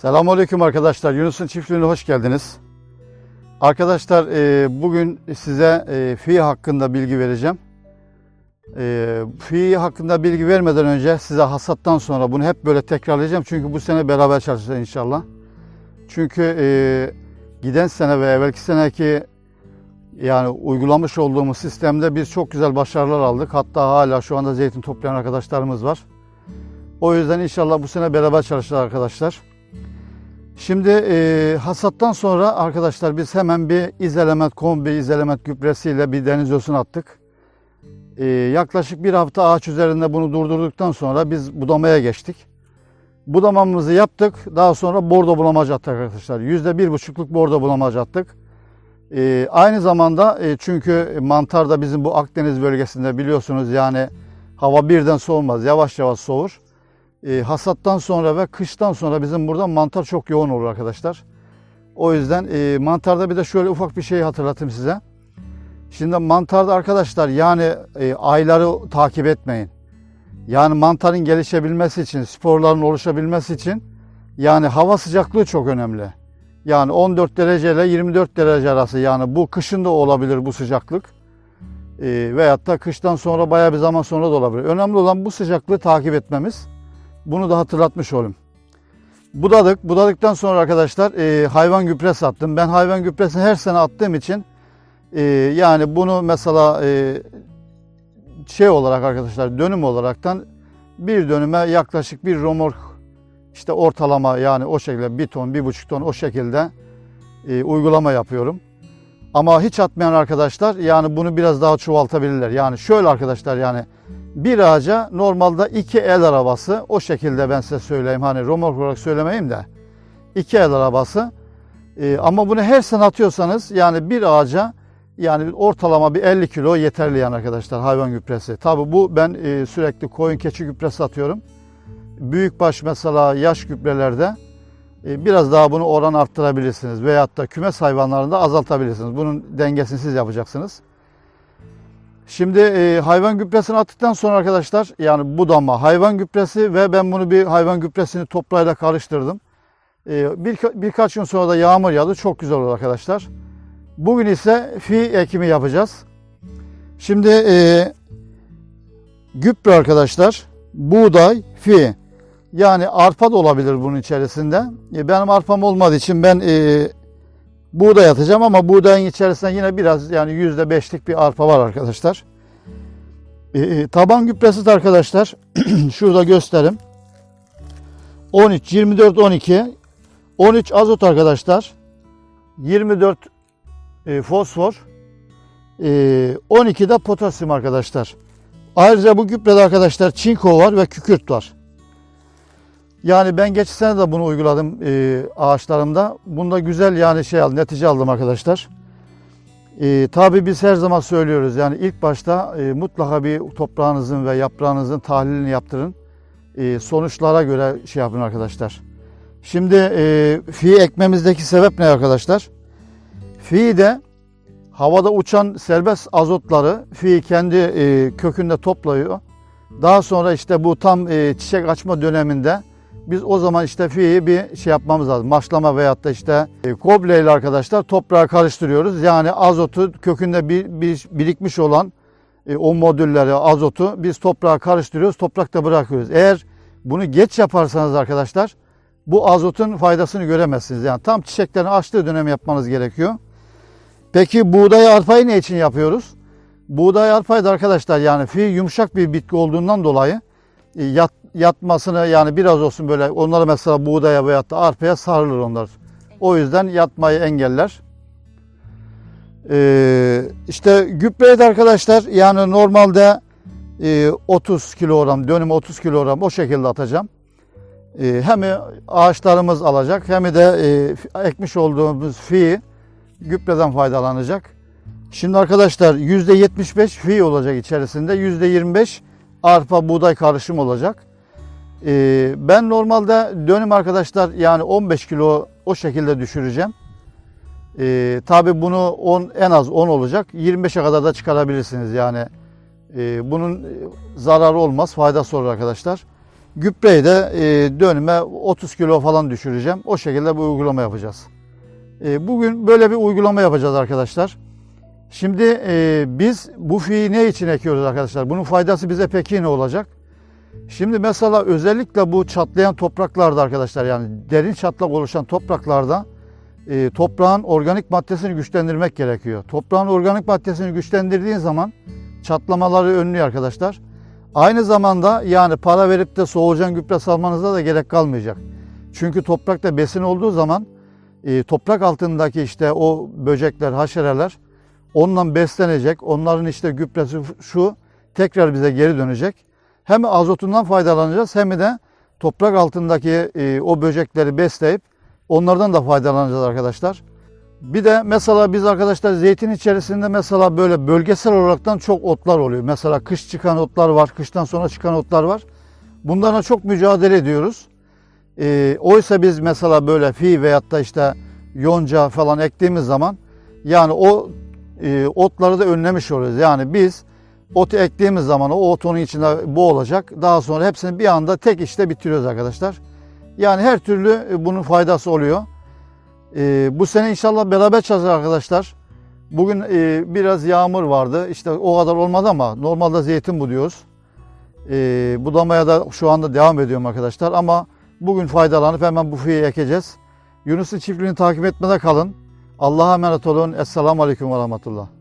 Selamünaleyküm arkadaşlar. Yunus'un çiftliğine hoş geldiniz. Arkadaşlar e, bugün size e, fi hakkında bilgi vereceğim. E, fi hakkında bilgi vermeden önce size hasattan sonra bunu hep böyle tekrarlayacağım. Çünkü bu sene beraber çalışacağız inşallah. Çünkü giden sene ve evvelki seneki yani uygulamış olduğumuz sistemde biz çok güzel başarılar aldık. Hatta hala şu anda zeytin toplayan arkadaşlarımız var. O yüzden inşallah bu sene beraber çalışacağız arkadaşlar. Şimdi e, hasattan sonra arkadaşlar biz hemen bir izelement kombi izelement gübresiyle bir deniz yosunu attık. E, yaklaşık bir hafta ağaç üzerinde bunu durdurduktan sonra biz budamaya geçtik. Budamamızı yaptık. Daha sonra bordo bulamacı attık arkadaşlar. Yüzde bir buçukluk bordo bulamacı attık. E, aynı zamanda e, çünkü mantar da bizim bu Akdeniz bölgesinde biliyorsunuz yani hava birden soğumaz. Yavaş yavaş soğur. E, hasattan sonra ve kıştan sonra bizim burada mantar çok yoğun olur arkadaşlar. O yüzden e, mantarda bir de şöyle ufak bir şey hatırlatayım size. Şimdi mantarda arkadaşlar yani e, ayları takip etmeyin. Yani mantarın gelişebilmesi için, sporların oluşabilmesi için yani hava sıcaklığı çok önemli. Yani 14 derece ile 24 derece arası yani bu kışın da olabilir bu sıcaklık. E, veyahut da kıştan sonra bayağı bir zaman sonra da olabilir. Önemli olan bu sıcaklığı takip etmemiz. Bunu da hatırlatmış olayım. Budadık. Budadıktan sonra arkadaşlar e, hayvan gübresi attım. Ben hayvan gübresini her sene attığım için e, yani bunu mesela e, şey olarak arkadaşlar dönüm olaraktan bir dönüme yaklaşık bir romork işte ortalama yani o şekilde bir ton, bir buçuk ton o şekilde e, uygulama yapıyorum. Ama hiç atmayan arkadaşlar yani bunu biraz daha çoğaltabilirler. Yani şöyle arkadaşlar yani bir ağaca normalde iki el arabası o şekilde ben size söyleyeyim hani romork olarak söylemeyeyim de iki el arabası Ee, ama bunu her sene atıyorsanız yani bir ağaca yani ortalama bir 50 kilo yeterli yani arkadaşlar hayvan gübresi. Tabi bu ben e, sürekli koyun keçi gübresi atıyorum. Büyükbaş mesela yaş gübrelerde e, biraz daha bunu oran arttırabilirsiniz veyahut da kümes hayvanlarında azaltabilirsiniz. Bunun dengesini siz yapacaksınız. Şimdi e, hayvan gübresini attıktan sonra arkadaşlar yani budama, hayvan gübresi ve ben bunu bir hayvan gübresini toprağıyla karıştırdım. E, bir, birkaç gün sonra da yağmur yağdı. Çok güzel oldu arkadaşlar. Bugün ise fi ekimi yapacağız. Şimdi e, gübre arkadaşlar, buğday, fi. Yani arpa da olabilir bunun içerisinde. E, benim arpam olmadığı için ben e, buğday atacağım ama buğdayın içerisinde yine biraz yani yüzde beşlik bir arpa var arkadaşlar. E, taban gübresi arkadaşlar şurada göstereyim. 13, 24, 12. 13 azot arkadaşlar. 24 e, fosfor. E, 12 de potasyum arkadaşlar. Ayrıca bu gübrede arkadaşlar çinko var ve kükürt var. Yani ben geçen sene de bunu uyguladım e, ağaçlarımda. Bunda güzel yani şey aldım, netice aldım arkadaşlar. E, tabii biz her zaman söylüyoruz yani ilk başta e, mutlaka bir toprağınızın ve yaprağınızın tahlilini yaptırın. E, sonuçlara göre şey yapın arkadaşlar. Şimdi e, fi ekmemizdeki sebep ne arkadaşlar? Fi de havada uçan serbest azotları fi kendi e, kökünde topluyor. Daha sonra işte bu tam e, çiçek açma döneminde biz o zaman işte fiyi bir şey yapmamız lazım. Maşlama veyahut da işte e, koble ile arkadaşlar toprağa karıştırıyoruz. Yani azotu kökünde bir, bir birikmiş olan e, o modülleri azotu biz toprağa karıştırıyoruz. Toprakta bırakıyoruz. Eğer bunu geç yaparsanız arkadaşlar bu azotun faydasını göremezsiniz. Yani tam çiçeklerin açtığı dönem yapmanız gerekiyor. Peki buğday arpayı ne için yapıyoruz? Buğday arpayı da arkadaşlar yani fi yumuşak bir bitki olduğundan dolayı e, yat, yatmasını yani biraz olsun böyle onları mesela buğdaya veyahut da arpaya sarılır onlar. O yüzden yatmayı engeller. Ee, işte gübreyi arkadaşlar yani normalde e, 30 kilogram dönüm 30 kilogram o şekilde atacağım. E, hem ağaçlarımız alacak hem de e, ekmiş olduğumuz fi gübreden faydalanacak. Şimdi arkadaşlar %75 fi olacak içerisinde %25 arpa buğday karışım olacak. Ee, ben normalde dönüm arkadaşlar yani 15 kilo o şekilde düşüreceğim. Ee, Tabi bunu 10 en az 10 olacak. 25'e kadar da çıkarabilirsiniz yani. Ee, bunun zararı olmaz, faydası olur arkadaşlar. Gübreyi de e, dönüme 30 kilo falan düşüreceğim. O şekilde bir uygulama yapacağız. E, bugün böyle bir uygulama yapacağız arkadaşlar. Şimdi e, biz bu fiyi ne için ekiyoruz arkadaşlar? Bunun faydası bize peki ne olacak? Şimdi mesela özellikle bu çatlayan topraklarda arkadaşlar yani derin çatlak oluşan topraklarda e, toprağın organik maddesini güçlendirmek gerekiyor. Toprağın organik maddesini güçlendirdiğin zaman çatlamaları önlüyor arkadaşlar. Aynı zamanda yani para verip de soğucan gübre salmanıza da gerek kalmayacak. Çünkü toprakta besin olduğu zaman e, toprak altındaki işte o böcekler, haşereler ondan beslenecek. Onların işte gübresi şu tekrar bize geri dönecek. Hem azotundan faydalanacağız hem de toprak altındaki e, o böcekleri besleyip onlardan da faydalanacağız arkadaşlar. Bir de mesela biz arkadaşlar zeytin içerisinde mesela böyle bölgesel olaraktan çok otlar oluyor. Mesela kış çıkan otlar var, kıştan sonra çıkan otlar var. Bunlarla çok mücadele ediyoruz. E, oysa biz mesela böyle fi veyahut da işte yonca falan ektiğimiz zaman yani o e, otları da önlemiş oluyoruz. Yani biz otu ektiğimiz zaman o ot onun içinde bu olacak. Daha sonra hepsini bir anda tek işte bitiriyoruz arkadaşlar. Yani her türlü e, bunun faydası oluyor. E, bu sene inşallah beraber çalışacağız arkadaşlar. Bugün e, biraz yağmur vardı. İşte o kadar olmadı ama normalde zeytin bu diyoruz. E, budamaya da şu anda devam ediyorum arkadaşlar. Ama bugün faydalanıp hemen bu fiyi ekeceğiz. Yunus'un çiftliğini takip etmede kalın. Allah'a emanet olun. Esselamu Aleyküm ve Rahmetullah.